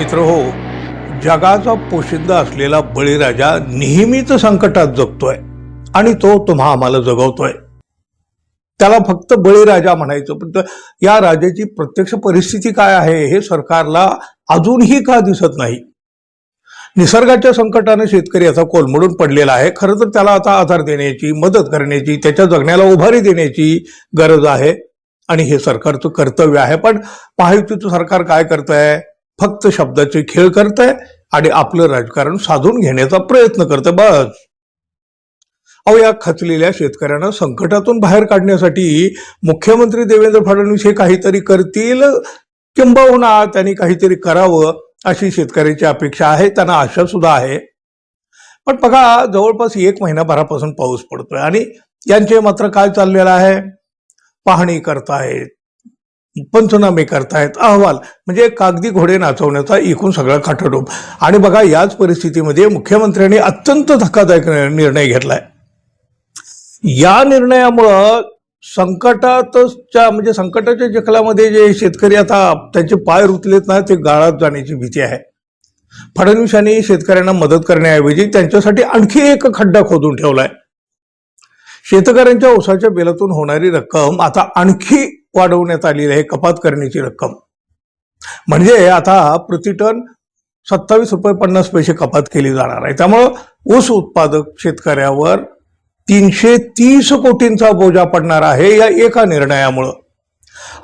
मित्र हो. जगाचा पोशिंदा असलेला बळीराजा नेहमीच संकटात जगतोय आणि तो तुम्हा आम्हाला जगवतोय. त्याला फक्त बळीराजा म्हणायचं पण या राजाची प्रत्यक्ष परिस्थिती काय आहे हे सरकारला अजूनही का दिसत नाही? निसर्गाच्या संकटाने शेतकरी आता कोलमडून पडलेला आहे. खरं तर त्याला आता आधार देण्याची मदत करण्याची त्याच्या जगण्याला उभारी देण्याची गरज आहे आणि हे सरकारचं कर्तव्य आहे. पण महायुतीचं सरकार काय करत आहे फक्त शब्दाचे खेळ करत आहे आणि आपलं राजकारण साधून घेण्याचा प्रयत्न करत बस. अहो या खचलेल्या शेतकऱ्यांना संकटातून बाहेर काढण्यासाठी मुख्यमंत्री देवेंद्र फडणवीस हे काहीतरी करतील किंबहुना त्यांनी काहीतरी करावं अशी शेतकऱ्याची अपेक्षा आहे त्यांना आशा सुद्धा आहे. पण बघा जवळपास एक महिनाभरापासून पाऊस पडतोय आणि यांचे मात्र काय चाललेलं आहे? पाहणी करतायत. पंचनामे करतायत. अहवाल म्हणजे कागदी घोडे नाचवण्याचा एकूण सगळा खाटाटोप आणि बघा याच परिस्थितीमध्ये मुख्यमंत्र्यांनी अत्यंत धक्कादायक निर्णय घेतलाय. या निर्णयामुळं संकटातच्या म्हणजे संकटाच्या जखलामध्ये जे शेतकरी आता त्यांचे पाय रुतलेत ना ते गाळात जाण्याची भीती आहे. फडणवीसांनी शेतकऱ्यांना मदत करण्याऐवजी त्यांच्यासाठी आणखी एक खड्डा खोदून ठेवलाय. शेतकऱ्यांच्या ओसाच्या बिलातून होणारी रक्कम आता आणखी वाढवण्यात आलेली आहे कपात करण्याची रक्कम. म्हणजे आता प्रतिटन सत्तावीस रुपये पन्नास पैसे कपात केली जाणार आहे. त्यामुळं ऊस उत्पादक शेतकऱ्यावर तीनशे तीस कोटींचा बोजा पडणार आहे या एका निर्णयामुळं.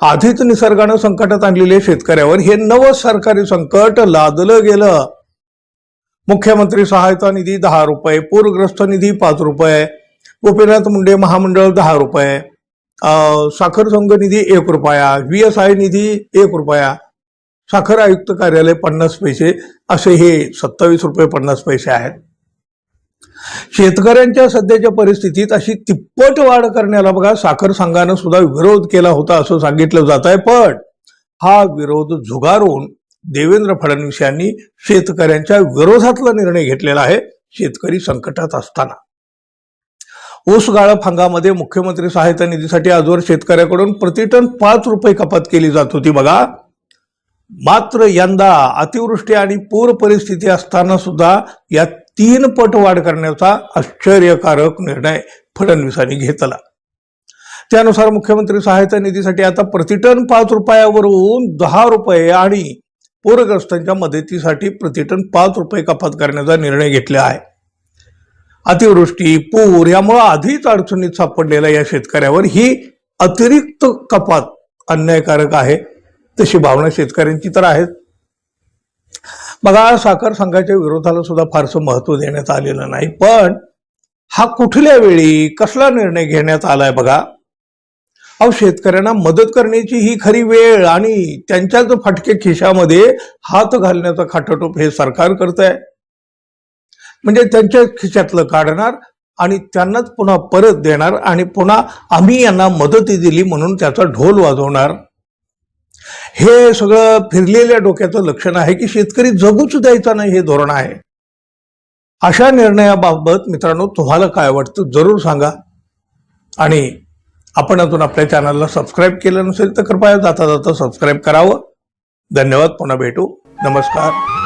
आधीच निसर्गानं संकटात आणलेले शेतकऱ्यावर हे नवं सरकारी संकट लादलं गेलं. मुख्यमंत्री सहायता निधी दहा रुपये पूरग्रस्त निधी पाच रुपये गोपीनाथ मुंडे महामंडळ दहा रुपये साखर संघ निधी एक रुपया व्ही एस आय निधी एक रुपया साखर आयुक्त कार्यालय पन्नास पैसे असे हे सत्तावीस रुपये पन्नास पैसे आहेत. शेतकऱ्यांच्या सध्याच्या परिस्थितीत अशी तिप्पट वाढ करण्याला बघा साखर संघानं सुद्धा विरोध केला होता असं सांगितलं जात आहे पण हा विरोध झुगारून देवेंद्र फडणवीस यांनी शेतकऱ्यांच्या विरोधातला निर्णय घेतलेला आहे शेतकरी संकटात असताना. ऊस गाळप हंगामध्ये मुख्यमंत्री सहायता निधीसाठी आजवर शेतकऱ्याकडून प्रतिटन पाच रुपये कपात केली जात होती. बघा मात्र यंदा अतिवृष्टी आणि पूर परिस्थिती असताना सुद्धा या तीन पट वाढ करण्याचा आश्चर्यकारक निर्णय फडणवीसांनी घेतला. त्यानुसार मुख्यमंत्री सहायता निधीसाठी आता प्रतिटन पाच रुपयावरून दहा रुपये आणि पूरग्रस्तांच्या मदतीसाठी प्रतिटन पाच रुपये कपात करण्याचा निर्णय घेतला आहे. अतिवृष्टी पूर यामुळे आधीच अडचणीत सापडलेल्या या शेतकऱ्यावर ही अतिरिक्त कपात अन्यायकारक आहे तशी भावना शेतकऱ्यांची तर आहेच बघा साखर संघाच्या विरोधाला सुद्धा फारसं महत्त्व देण्यात आलेलं नाही पण हा कुठल्या वेळी कसला निर्णय घेण्यात आलाय बघा. अहो शेतकऱ्यांना मदत करण्याची ही खरी वेळ आणि त्यांच्याच फटके खिशामध्ये हात घालण्याचा खाटाटोप हे सरकार करत आहे म्हणजे त्यांच्या खिशातलं काढणार आणि त्यांनाच पुन्हा परत देणार आणि पुन्हा आम्ही यांना मदती दिली म्हणून त्याचा ढोल वाजवणार. हे सगळं फिरलेल्या डोक्याचं लक्षण आहे की शेतकरी जगूच द्यायचा नाही हे धोरण आहे. अशा निर्णयाबाबत मित्रांनो तुम्हाला काय वाटतं जरूर सांगा. आणि आपण अजून आपल्या चॅनलला सबस्क्राईब केलं नसेल तर कृपया जाता जाता सबस्क्राईब करावं. धन्यवाद पुन्हा भेटू. नमस्कार.